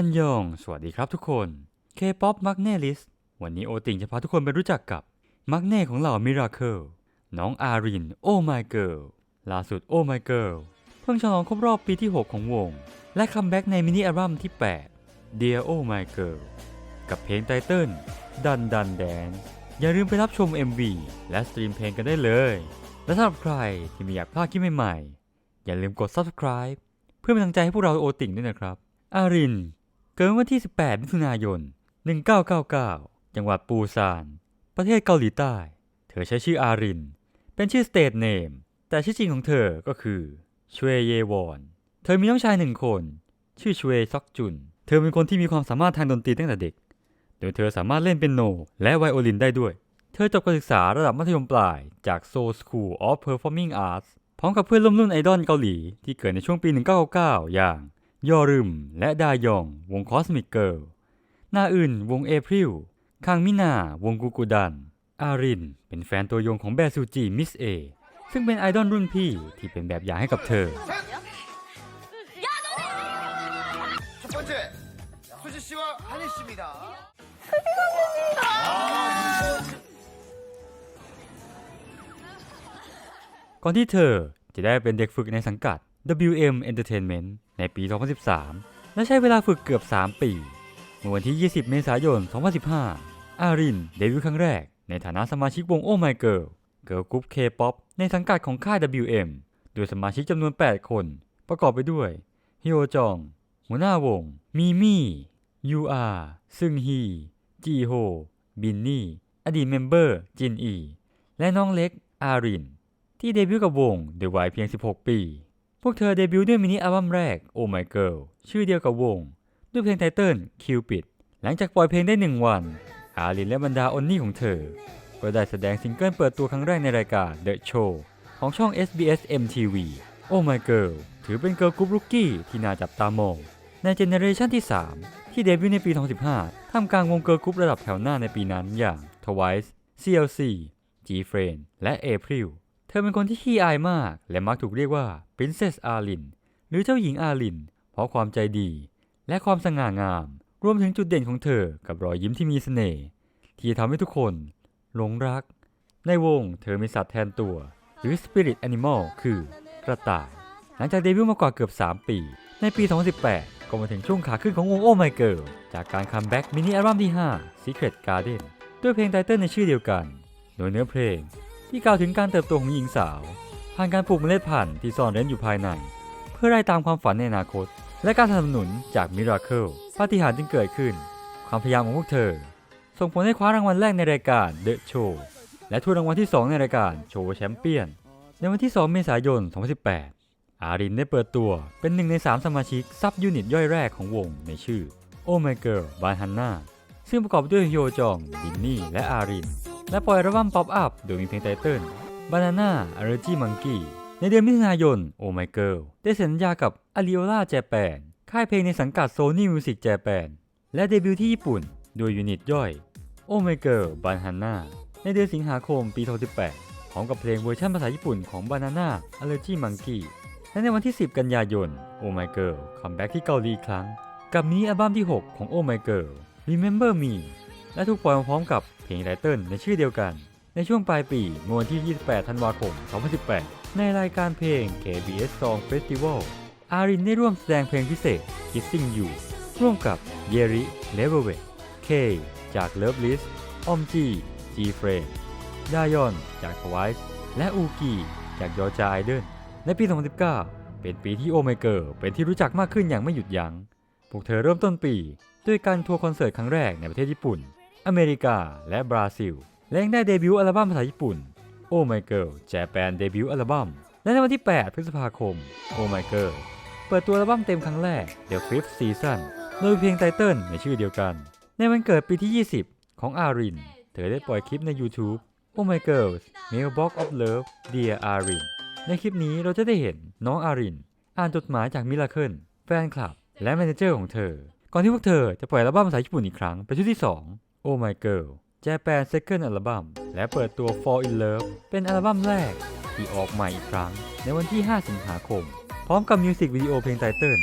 อันยอง สวัสดีครับทุกคน K-POP มักเน่ลิสวันนี้โอติงจะพาทุกคนไปรู้จักกับมักเน่ของเหล่ามิราเคิลน้องอาริน โอ้ my girl ล่าสุดโอ้ my girl เพิ่งฉลองครบรอบปีที่ 6 ของวง และคัมแบ็กในมินิอัลบั้มที่ 8 Dear Oh My Girl กับเพลงไตเติ้ลดันดันแดน อย่าลืมไปรับชม MV และสตรีมเพลงกันได้เลย และสำหรับใครที่ไม่อยากพลาดคลิปใหม่ๆ อย่าลืมกด subscribe เพื่อเป็นกำลังใจให้พวกเราโอติ่งด้วยนะครับ อาริน เกิดวันที่ 18 มิถุนายน 1999 จังหวัดปูซาน ประเทศเกาหลีใต้ เธอใช้ชื่ออาริน เป็นชื่อสเตทเนม แต่ชื่อจริงของเธอก็คือชเวเยวอน เธอมีน้องชายหนึ่งคน ชื่อชเวซอกจุน เธอเป็นคนที่มีความสามารถทางดนตรีตั้งแต่เด็ก โดยเธอสามารถเล่นเปียโน และไวโอลินได้ด้วย เธอจบการศึกษาระดับมัธยมปลายจาก Seoul School of Performing Arts พร้อมกับเพื่อนร่วมรุ่นไอดอลเกาหลีที่เกิดในช่วงปี 1999 อย่าง ยอรึม และดายอง วงคอสมิกเกิลนาอื่น วงเอพริลคังมินา วงกูกูดัน อาริน เป็นแฟนตัวยงของแบซูจีมิสเอ ซึ่งเป็นไอดอลรุ่นพี่ที่เป็นแบบอย่างให้กับเธอ ก่อนที่เธอจะได้เป็นเด็กฝึกในสังกัด WM Entertainment ในปี 2013 และใช้เวลาฝึกเกือบ 3 ปีเมื่อวันที่ 20 เมษายน 2015 อารินเดบิวต์ครั้งแรก ในฐานะสมาชิกวง Oh My Girl เกิร์ลกรุ๊ป K-POP ในสังกัดของค่าย WM โดยสมาชิกจำนวน 8 คน ประกอบไปด้วยฮิโอจอง หัวหน้าวง มีมี่ยูอาซึงฮี จีโฮ บินนี่ อดีตเมมเบอร์ จินอี และน้องเล็ก อาริน ที่เดบิวต์กับวงด้วยวัยเพียง 16 ปี พวกเธอเดบิวต์ด้วยมินิอัลบั้มแรก Oh My Girl ชื่อเดียวกับวง ด้วยเพลงไตเติ้ล Cupid หลังจากปล่อยเพลงได้หนึ่งวัน อารินและบรรดาอนนี่ของเธอ ก็ได้แสดงซิงเกิลเปิดตัวครั้งแรกในรายการ The Show ของช่อง SBS MTV Oh My Girl ถือเป็นเกิร์ลกรุ๊ปรุกกี้ที่น่าจับตามอง ในเจเนอเรชันที่ 3 ที่เดบิวต์ในปี 2015 ท่ามกลางวงเกิร์ลกรุ๊ประดับแถวหน้าในปีนั้นอย่าง Twice CLC G-Friend และ April เธอเป็นคนที่ขี้อายมาก และมักถูกเรียกว่า Princess Arlin หรือเจ้าหญิงอาลิน เพราะความใจดี และความสง่างาม รวมถึงจุดเด่นของเธอกับรอยยิ้มที่มีเสน่ห์ที่ทำให้ทุกคนหลงรัก ในวงเธอมีสัตว์แทนตัว หรือ Spirit Animal คือกระต่าย หลังจากเดบิวต์มากว่าเกือบ 3 ปี ในปี 2018 ก็มาถึงช่วงขาขึ้นของวง Oh My Girl จากการคัมแบ็กมินิอัลบั้มที่ 5 Secret Garden ด้วยเพลงไตเติ้ลในชื่อเดียวกัน โดยเนื้อเพลง ที่กล่าวถึงการเติบโตของหญิงสาว ผ่านการปลูกเมล็ดพันธุ์ที่ซ่อนเร้นอยู่ภายใน เพื่อไล่ตามความฝันในอนาคต และการสนับสนุนจากมิราเคิลปาฏิหาริย์จึงเกิดขึ้น ความพยายามของพวกเธอ ส่งผลให้คว้ารางวัลแรกในรายการ The Show และถ้วยรางวัลที่ 2 ในรายการโชว์แชมเปี้ยน ในวันที่ 2 เมษายน 2018 อารินได้เปิดตัวเป็นหนึ่งใน 3 สมาชิกซับยูนิตย่อยแรกของวงในชื่อ Oh My Girl by Hannah ซึ่งประกอบด้วยฮโยจอง ดินนี่ และอาริน และปล่อยอัลบั้มป๊อปอัพโดยมีเพลงไตเติ้ล Banana Allergy Monkey ในเดือนมิถุนายน Oh My Girl ได้เซ็นสัญญากับ Ariola Japan ค่ายเพลงในสังกัด Sony Music Japan และเดบิวต์ที่ญี่ปุ่น โดยยูนิตย่อย Oh My Girl Banana ในเดือนสิงหาคมปี 2018 พร้อมกับเพลงเวอร์ชันภาษาญี่ปุ่นของ Banana Allergy Monkey และในวันที่ 10 กันยายน Oh My Girl คัมแบ็กที่เกาหลีอีกครั้ง กับมินิอัลบั้มที่ 6 ของ Oh My Girl Remember Me และถูกปล่อยมาพร้อมกับเพลงไตเติ้ลในชื่อเดียวกัน ในช่วงปลายปีเมื่อวันที่ 28 ธันวาคม 2018 ในรายการเพลง KBS Song Festival อารินได้ร่วมแสดงเพลงพิเศษ Kissing You ร่วมกับเยริเลเวเว K จาก Love List ออมจี G Frame ดายอนจาก Twice และอูกีจากยอจาไอเดนในปี 2019 เป็นปีที่โอเมเกอร์เป็นที่รู้จักมากขึ้นอย่างไม่หยุดยัง้ง พวกเธอเริ่มต้นปี ด้วยการทัวร์คอนเสิร์ตครั้งแรกในประเทศญี่ปุ่น อเมริกา และบราซิล และยังได้เดบิวต์อัลบั้มภาษาญี่ปุ่น Oh My Girl Japan เดบิวต์อัลบั้มและในวันที่ 8 พฤษภาคม Oh My Girl เปิดตัวอัลบั้มเต็มครั้งแรก The Fifth Season โดยเพลงไตเติ้ลในชื่อเดียวกัน ในวันเกิดปีที่ 20 ของอาริน เธอได้ปล่อยคลิปใน YouTube Oh My Girls Mailbox of Love Dear Arin ในคลิปนี้เราจะได้เห็นน้องอาริน อ่านจดหมายจากมิราเคิลแฟนคลับ และแมเนเจอร์ของเธอ ก่อนที่พวกเธอจะปล่อยอัลบั้มภาษาญี่ปุ่นอีกครั้งเป็นชุดที่ 2 Oh My Girl Japan Second Album และเปิดตัว Fall in Love เป็นอัลบั้มแรก ที่ออกใหม่อีกครั้ง ในวันที่ 5 สิงหาคม พร้อมกับมิวสิกวิดีโอเพลงไตเติ้ล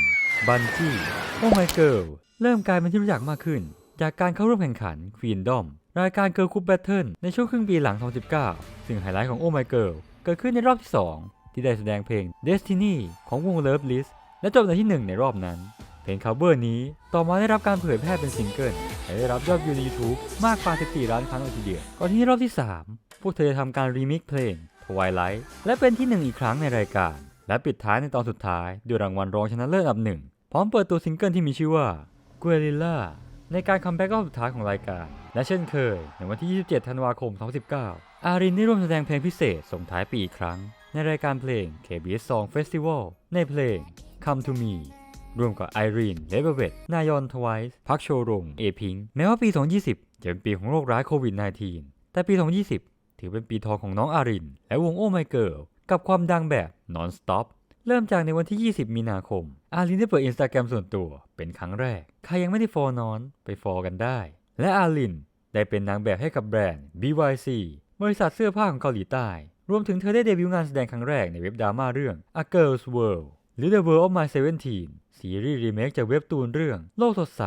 Bungee Oh My Girl เริ่มกลายเป็นที่รู้จักมากขึ้น จากการเข้าร่วมแข่งขัน Queendom รายการ Girl Group Battle ในช่วงครึ่งปีหลัง 2019 ซึ่งไฮไลท์ของ Oh My Girl เกิดขึ้นในรอบที่ 2 ที่ได้แสดงเพลง Destiny ของวง Love List และจบในที่ 1 ในรอบนั้น เพลง cover นี้ต่อมาได้รับการเผยแพร่เป็นซิงเกิลและได้รับยอดวิวใน YouTube มากกว่า 14 ล้านครั้งเลยทีเดียว ก่อนที่รอบที่ 3 พวกเธอจะทำการรีมิกเพลง Twilight และเป็นที่หนึ่งอีกครั้งในรายการ และปิดท้ายในตอนสุดท้ายด้วยรางวัลรองชนะเลิศอันดับหนึ่งพร้อมเปิดตัวซิงเกิลที่มีชื่อว่า Guerrilla ในการคัมแบ็กรอบสุดท้ายของรายการ และเช่นเคย ในวันที่ 27 ธันวาคม 2019 อารินได้ร่วมแสดงเพลงพิเศษส่งท้ายปีอีกครั้ง ในรายการเพลง KBS Song Festival ในเพลง Come to Me ร่วมกับไอรีน เลเวเวตนายอนทวายส์พักโชรง เอพิง แม้ว่าปี 2020 จะเป็นปีของโรคร้ายโควิด -19 แต่ปี 2020 ถือเป็นปีทองของน้องอาริน และวงโอไมเกิลกับความดังแบบ non-stop เริ่มจากในวันที่ 20 มีนาคม อารินได้เปิดอินสตาแกรมส่วนตัวเป็นครั้งแรก ใครยังไม่ได้ฟอลนอนไปฟอลกันได้ และอารินได้เป็นนางแบบให้กับแบรนด์ BYC บริษัทเสื้อผ้าของเกาหลีใต้ รวมถึงเธอได้เดบิวต์งานแสดงครั้งแรกในเว็บดราม่าเรื่อง A Girl's World หรือ The World of My Seventeen ซีรีส์รีเมคจากเว็บตูนเรื่อง โลกสดใส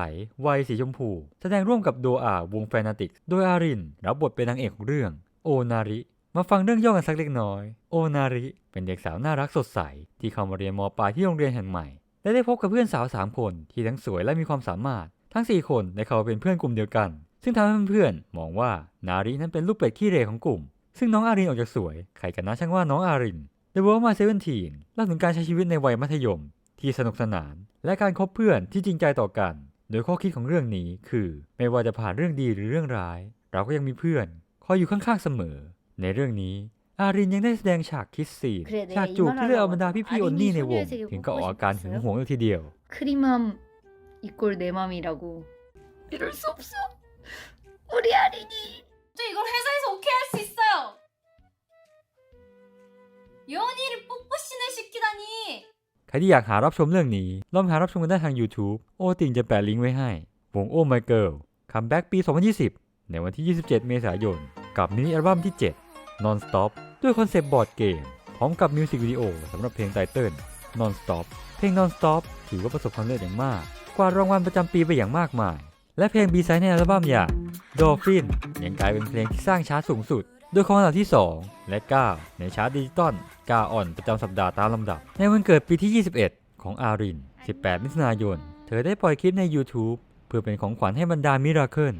วัยสีชมพู แสดงร่วมกับโดอาวงแฟนาติก โดยอาริน รับบทเป็นนางเอกของเรื่อง โอนาริ มาฟังเรื่องย่อกันสักเล็กน้อย โอนาริ เป็นเด็กสาวน่ารักสดใส ที่เข้ามาเรียนมปลายที่โรงเรียนแห่งใหม่ และได้พบกับเพื่อนสาว 3 คนที่ทั้งสวยและมีความสามารถ ทั้ง 4 คนได้เข้าเป็นเพื่อนกลุ่มเดียวกัน ซึ่งทำให้เพื่อนๆมองว่านารินั้นเป็นลูกเป็ดขี้เหร่ของกลุ่ม ซึ่งน้องอารินออกจากสวย ใครกันนะช่างว่าน้องอาริน The World of My Seventeen เล่าถึงการใช้ชีวิตในวัยมัธยม ที่สนุกสนาน และการคบเพื่อนที่จริงใจต่อกัน โดยข้อคิดของเรื่องนี้คือ ไม่ว่าจะผ่านเรื่องดีหรือเรื่องร้าย เราก็ยังมีเพื่อนคอยอยู่ข้างๆเสมอ ในเรื่องนี้ อารินยังได้แสดงฉากคิสซีน 그래, 내가 ฉากจูบ 이 ที่เลือกเอา 말하려고 บรรดาพี่ๆ 아린이 โอนนี่ในวง 소녀의 세계 ถึงกับอ 보고 อกอาการหึง 싶었어요? หวงเลยทีเดียว 크림함 이꼴 내 맘이라고 이럴 수 없어 우리 아린이 저 이걸 회사에서 오케이 할 수 있어요. 연희를 뽀뽀신을 시키다니. ใครที่อยากหารับชมเรื่องนี้ ลองหารับชมกันได้ทาง YouTube โอติงจะแปะลิงก์ไว้ให้ วงโอ My Girl คัมแบ็กปี 2020 ในวันที่ 27 เมษายน กับมินิอัลบั้มที่ 7 Non Stop ด้วยคอนเซปต์บอร์ดเกม พร้อมกับมิวสิกวิดีโอสำหรับเพลงไตเติ้ล Non Stop เพลง Non Stop ถือว่าประสบความสำเร็จอย่างมาก กวาดรางวัลประจำปีไปอย่างมากมาย และเพลงบีไซด์ในอัลบั้มอย่าง Dolphin ยังกลายเป็นเพลงที่สร้างชาร์ตสูงสุด โดยครองอันดับที่ 2 และ 9 ในชาร์ตดิจิตอลกาอ่อนประจำสัปดาห์ตามลำดับ ในวันเกิดปีที่ 21 ของอาริน 18 มิถุนายน เธอได้ปล่อยคลิปใน YouTube เพื่อเป็นของขวัญให้บรรดามิราเคิล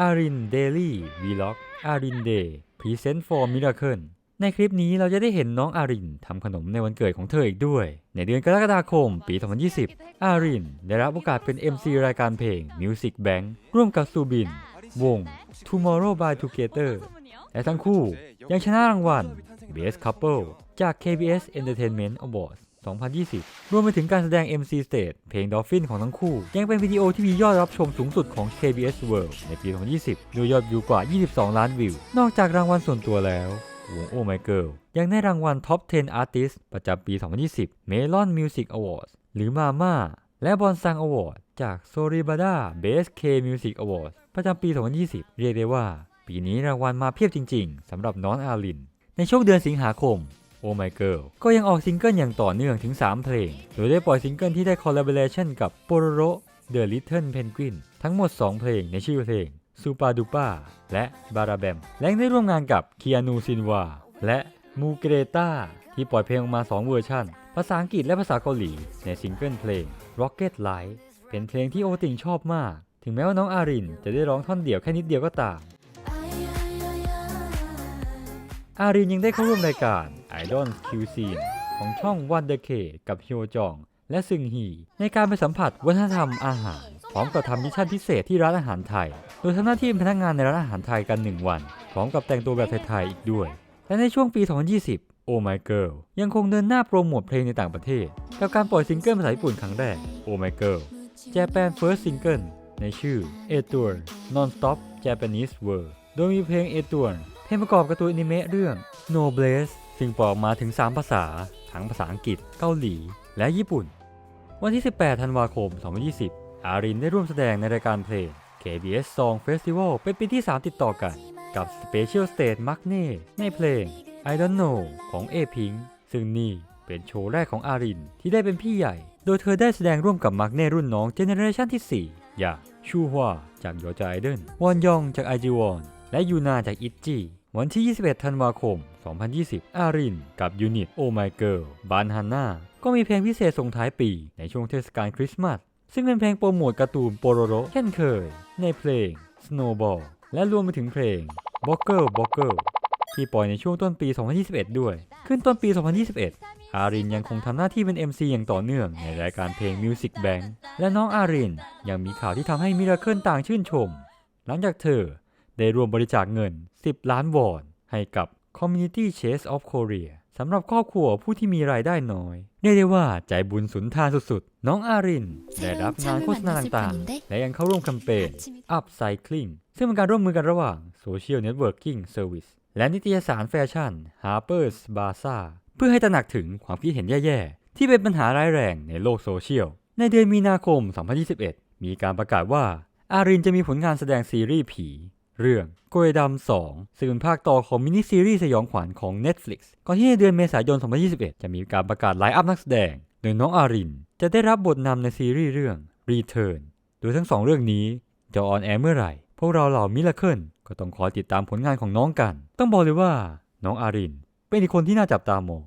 อารินเดลี่วีล็อกอารินเดย์พรีเซนต์ for Miracle ในคลิปนี้เราจะได้เห็นน้องอารินทำขนมในวันเกิดของเธออีกด้วย ในเดือนกรกฎาคม ปี 2020 อารินได้รับโอกาสเป็น MC รายการเพลง Music Bank ร่วมกับซูบิน วง Tomorrow by Together และทั้งคู่ยังชนะรางวัล Best Couple จาก KBS Entertainment Awards 2020 รวมไปถึงการแสดง MC Stage เพลง Dolphin ของทั้งคู่ ยังเป็นวิดีโอที่มียอดรับชมสูงสุดของ KBS World ในปี 2020 โดยยอดวิวกว่า 22 ล้านวิว นอกจากรางวัลส่วนตัวแล้ววง Oh My Girl ยังได้รางวัล Top 10 Artist ประจำปี 2020 Melon Music Awards หรือ Mama และบอนซัง Award จาก Soribada Best K Music Awards ประจำปี 2020 เรียกได้ว่า ปีนี้รางวัลมาเพียบจริง ๆสำหรับน้องอาลิน ในช่วงเดือนสิงหาคม Oh My Girl ก็ยังออกซิงเกิลอย่างต่อเนื่องถึง 3 เพลง โดยได้ปล่อยซิงเกิลที่ได้คอลลาบอร์ t ชันกับ Pororo The Little Penguin ทั้งหมด 2 เพลงในชื่อเพลง Supa Dupa และ Barabam และได้ร่วมงานกับ Keanu Sinwa และมูเกรตาที่ปล่อยเพลงออกมา 2 เวอร์ชันภาษาอังกฤษและภาษาเกาหลี ในซิงเกิลเพลง Rocket Light เป็นเพลงที่โอติงชอบมาก ถึงแม้ว่าน้องอารินจะได้ร้องท่อนเดี่ยวแค่นิดเดียวก็ตาม อารินยังได้เข้าร่วมรายการ Idol Q Scene ของช่อง Wonder K กับฮ y จอง และซึงฮีในการไปสัมผัสวัฒนธรรมอาหาร พร้อมกับทำมิชชั่นพิเศษที่ร้านอาหารไทย โดยทำหน้าที่เป็นพนักงานในร้านอาหารไทยกัน 1 วัน พร้อมกับแต่งตัวแบบไทยๆอีกด้วย และในช่วงปี 2020 Oh My Girl ยังคงเดินหน้าโปรโมทเพลงในต่างประเทศ กับการปล่อยซิงเกิลภาษาญี่ปุ่นครั้งแรก Oh My Girl Japan First Single ในชื่อ A Tour Non-Stop Japanese World โดยมีเพลง A Tour ลงประกอบการ์ตูนอนิเมะเรื่อง Noblesse ซึ่งปอออกมาถึง 3 ภาษา ทั้งภาษาอังกฤษ เกาหลี และญี่ปุ่น วันที่ 18 ธันวาคม 2020 อารินได้ร่วมแสดงในรายการเพลง KBS Song Festival เป็นปีที่ 3 ติดต่อกัน กับ Special Stage m a g n e ในเพลง I Don't Know ของ A Pink ซึ่งนี่เป็นโชว์แรกของอารินที่ได้เป็นพี่ใหญ่ โดยเธอได้แสดงร่วมกับมาร์กเน่รุ่นน้องเจเนเรชันที่ 4 อย่างชูฮวาจากโยจาไอเดนวอนยองจากไอจีวอนและยูนาจากอิจิ วันที่ 21 ธันวาคม 2020 อาริน กับยูนิตโอไมเกิลบานฮันนาก็มีเพลงพิเศษส่งท้ายปีในช่วงเทศกาลคริสต์มาส ซึ่งเป็นเพลงโปรโมทการ์ตูนโปโรโรเช่นเคย ในเพลง Snowball และรวมไปถึงเพลง b o g g l e b o g g l e ที่ปล่อยในช่วงต้นปี 2021 ด้วย ขึ้นต้นปี 2021 อารินยังคงทำหน้าที่เป็น MC อย่างต่อเนื่องในรายการเพลง Music Bank และน้องอารินยังมีข่าวที่ทำให้มิราเคิลต่างชื่นชม หลังจากเธอ ได้รวมบริจาคเงิน 10 ล้านวอน ให้กับ Community Chase of Korea สำหรับครอบครัวผู้ที่มีรายได้น้อยเรียกได้ว่าใจบุญสุนทานสุดๆ น้องอาริน ได้รับงานโฆษณาต่างๆ และยังเข้าร่วมแคมเปญ Upcycling ซึ่งเป็นการร่วมมือกันระหว่าง Social Networking Service และนิตยสารแฟชั่น Harper's Bazaar เพื่อให้ตระหนักถึงความคิดเห็นแย่ๆ ที่เป็นปัญหาร้ายแรงในโลกโซเชียล ในเดือนมีนาคม 2021 มีการประกาศว่าอารินจะมีผลงานแสดงซีรีส์ผี เรื่องโกยดำ2ซึ่งเป็นภาคต่อของมินิซีรีส์สยองขวัญของ Netflix ก่อนที่ในเดือนเมษายน 2021 จะมีการประกาศไลฟ์อัพนักแสดงโดยน้องอาริน จะได้รับบทนำในซีรีส์เรื่อง Return โดยทั้งสองเรื่องนี้จะออนแอร์เมื่อไหร่ พวกเราเหล่ามิลเคิลก็ต้องขอติดตามผลงานของน้องกัน ต้องบอกเลยว่าน้องอาริน เป็นอีกคนที่น่าจับตามอง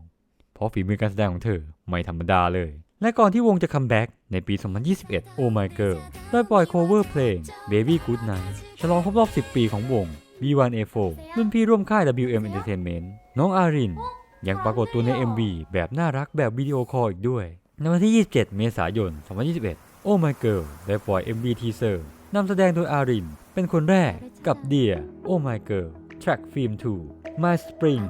เพราะฝีมือการแสดงของเธอไม่ธรรมดาเลย และก่อนที่วงจะคัมแบ็กในปี 2021 Oh My Girl ได้ปล่อยโคเวอร์เพลง Baby Good Night ฉลองครบรอบ 10 ปีของวง B1A4 รุ่นพี่ร่วมค่าย WM Entertainment น้องอาริน ยังปรากฏตัวใน MV แบบน่ารักแบบวิดีโอคอลอีกด้วย ในวันที่ 27 เมษายน 2021 Oh My Girl ได้ปล่อย MV Teaser นำแสดงโดยอาริน เป็นคนแรกกับ Dear Oh My Girl Track Film 2 My Spring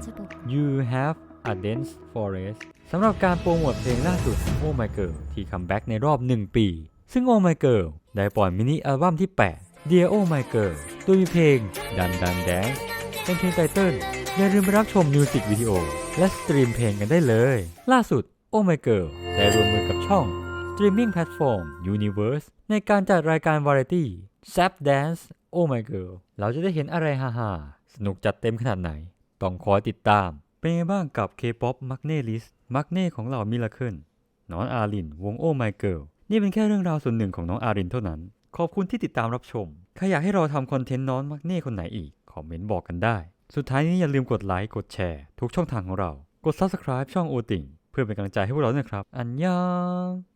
You Have a Dense Forest สำหรับการโปรโมทเพลงล่าสุด Oh My Girl ที่คัมแบ็กในรอบ 1 ปี ซึ่ง Oh My Girl ได้ปล่อยมินิอัลบั้มที่ 8 Dear Oh My Girl โดยมีเพลง Dan Dan Dance เป็นเพลงไตเติ้ลอย่าลืมรับชมมิวสิกวิดีโอและสตรีมเพลงกันได้เลย ล่าสุด Oh My Girl ได้ร่วมมือกับช่อง Streaming Platform Universe ในการจัดรายการวาไรตี้ Zap Dance Oh My Girl เราจะได้เห็นอะไรฮ่าๆสนุกจัดเต็มขนาดไหน ต้องคอยติดตาม เป็นไงบ้างกับ K-POP มักเน่ลิสมักเน่ของเรามิลเคิลน้องอาริน วง Oh My Girl นี่เป็นแค่เรื่องราวส่วนหนึ่งของน้องอารินเท่านั้น ขอบคุณที่ติดตามรับชม ใครอยากให้เราทำคอนเทนต์น้องมักเน่คนไหนอีก คอมเมนต์บอกกันได้ สุดท้ายนี้อย่าลืมกดไลค์ กดแชร์ ทุกช่องทางของเรา กด Subscribe ช่องโอติงเพื่อเป็นกำลังใจให้พวกเราด้วยนะครับ อันยอง